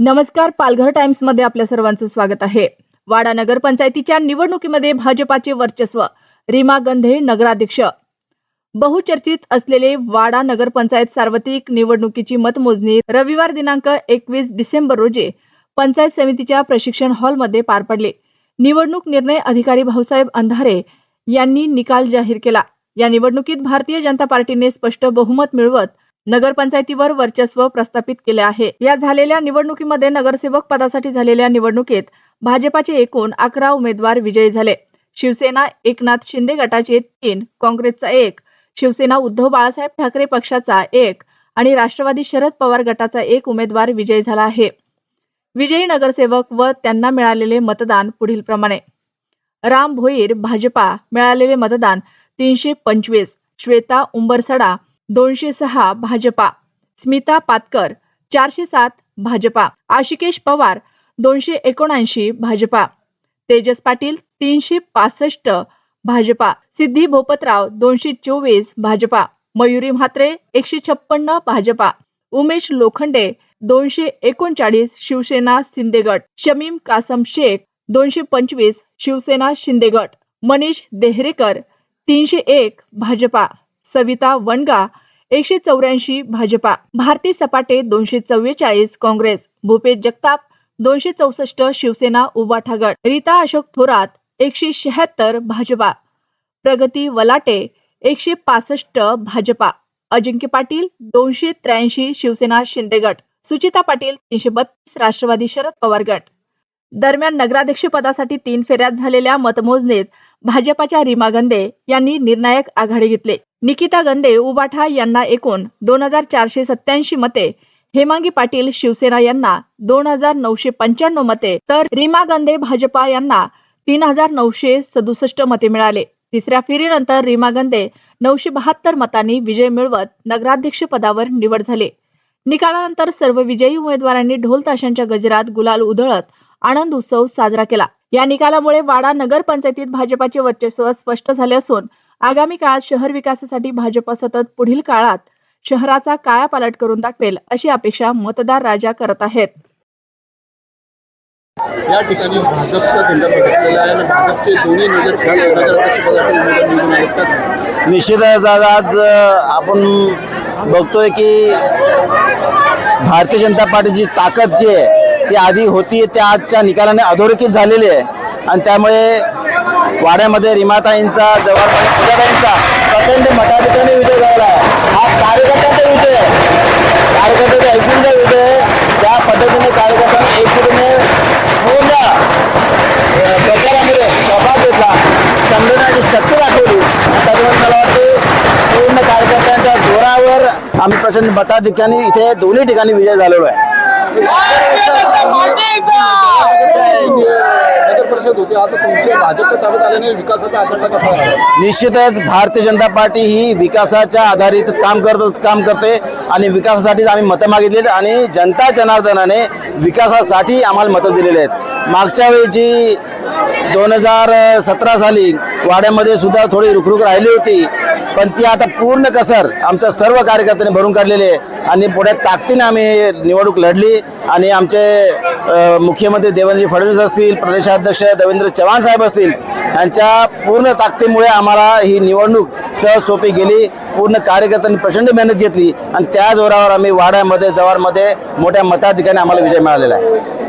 नमस्कार पालघर टाइम्समध्ये आपल्या सर्वांचं स्वागत आहे. वाडा नगरपंचायतीच्या निवडणुकीमध्ये भाजपाचे वर्चस्व रीमा गंधे नगराध्यक्ष. बहुचर्चित असलेले वाडा नगरपंचायत सार्वत्रिक निवडणुकीची मतमोजणी रविवार दिनांक एकवीस डिसेंबर रोजी पंचायत समितीच्या प्रशिक्षण हॉलमध्ये पार पडले. निवडणूक निर्णय अधिकारी भाऊसाहेब अंधारे यांनी निकाल जाहीर केला. या निवडणुकीत भारतीय जनता पार्टीने स्पष्ट बहुमत मिळवत नगरपंचायतीवर वर्चस्व प्रस्थापित केले आहे. या झालेल्या निवडणुकीमध्ये नगरसेवक पदासाठी झालेल्या निवडणुकीत भाजपाचे एकूण अकरा उमेदवार विजयी झाले. शिवसेना एकनाथ शिंदे गटाचे तीन काँग्रेसचा एक शिवसेना उद्धव बाळासाहेब ठाकरे पक्षाचा एक आणि राष्ट्रवादी शरद पवार गटाचा एक उमेदवार विजयी झाला आहे. विजयी नगरसेवक व त्यांना मिळालेले मतदान पुढील प्रमाणे. राम भोईर भाजपा मिळालेले मतदान तीनशे पंचवीस श्वेता उंबरसडा दोनशे सहा भाजपा. स्मिता पातकर चारशे सात भाजपा. आशिकेश पवार दोनशे एकोणऐंशी भाजपा. तेजस पाटील तीनशे पासष्ट भाजपा. सिद्धी भोपतराव दोनशे चोवीस भाजपा. मयुरी म्हात्रे एकशे छप्पन्न भाजपा. उमेश लोखंडे दोनशे एकोणचाळीस शिवसेना शिंदेगट. शमीम कासम शेख दोनशे पंचवीस शिवसेना शिंदेगट. मनीष देहरेकर तीनशे एक भाजपा. सविता वनगा एकशे चौऱ्याऐंशी भाजपा. भारती सपाटे दोनशे चव्वेचाळीस काँग्रेस. भूपेश जगताप दोनशे चौसष्ट शिवसेना उबाठा गट रीता अशोक थोरात एकशे शहात्तर भाजपा. प्रगती वलाटे एकशे पासष्ट भाजपा. अजिंक्य पाटील दोनशे त्र्याऐंशी शिवसेना शिंदे गट. सुचिता पाटील तीनशे बत्तीस राष्ट्रवादी शरद पवार गट. दरम्यान नगराध्यक्षपदासाठी तीन फेऱ्यात झालेल्या मतमोजणीत भाजपाच्या रीमा गंदे यांनी निर्णायक आघाडी घेतले. निकिता गंदे उबाठा यांना एकूण दोन हजार चारशे सत्याऐंशी मते हेमांगी पाटील शिवसेना यांना दोन हजार नऊशे पंच्याण्णव मते तर रीमा गंदे भाजपा यांना तीन हजार नऊशे सदुसष्ट मते मिळाले. तिसऱ्या फेरीनंतर रीमा गंदे नऊशे बहात्तर मतांनी विजय मिळवत नगराध्यक्ष पदावर निवड झाले. निकालानंतर सर्व विजयी उमेदवारांनी ढोल ताशांच्या गजरात गुलाल उधळत आनंद उत्सव साजरा केला. या निकालामुळे वाडा नगर पंचायतीत भाजपाचे वर्चस्व स्पष्ट झाले असून आगामी काळात शहर विकासासाठी भाजप सतत पुढील काळात शहराचा कायापालट करून दाखवेल अशी अपेक्षा मतदार राजा करत आहेत या ठिकाणी भाजपचा झेंडा फडकलेला आहे आणि भाजपचे दोन्ही नगर सांगा? निश्चितच आज आज आपण बघतोय की भारतीय जनता पार्टीची ताकद जी आहे ती आधी होती त्या आजच्या निकालाने अधोरेखित झालेली आहे. आणि त्यामुळे वाड्यामध्ये रिमाताईंचा जवळपास पूजाताईंचा प्रचंड मताधिकाने विजय झाला आहे. हा कार्यकर्त्यांचा विजय आहे. कार्यकर्त्याचा ऐकूनचा विजय आहे. त्या पद्धतीने कार्यकर्त्यांनी एकजुटीने पूर्ण प्रचारामध्ये सहभाग घेतला. समजवण्याची शक्ती दाखवली. त्याच्यामुळे मला वाटते पूर्ण कार्यकर्त्यांच्या जोरावर आम्ही प्रचंड मताधिक्याने इथे दोन्ही ठिकाणी विजय झालेलो आहे. नगर परिषद होती. आता तुमच्या भाजपच्या ताब्यात आल्याने विकासाचा अजेंडा कसा राहिला निश्चितच भारतीय जनता पार्टी ही विकासाच्या आधारित काम करत काम करते आणि विकासासाठीच आम्ही मतं मागितली आणि जनता जनार्दनाने विकासासाठी आम्हाला मतं दिलेली आहेत. मागच्या वेळी जी दोन हजार सतरा साली वाड्यामध्ये सुद्धा थोडी रुखरुख राहिली होती पण ती आता पूर्ण कसर आमच्या सर्व कार्यकर्त्यांनी भरून काढलेली आहे. आणि पुढे ताकदीने आम्ही निवडणूक लढली आणि आमचे मुख्यमंत्री देवेंद्र फडणवीस असतील प्रदेशाध्यक्ष देवेंद्र चव्हाण साहेब असतील यांच्या पूर्ण ताकदीमुळे आम्हाला ही निवडणूक सहज सोपी गेली. पूर्ण कार्यकर्त्यांनी प्रचंड मेहनत घेतली आणि त्या जोरावर आम्ही वाड्यामध्ये जवारमध्ये मोठ्या मताधिकाने आम्हाला विजय मिळालेला आहे.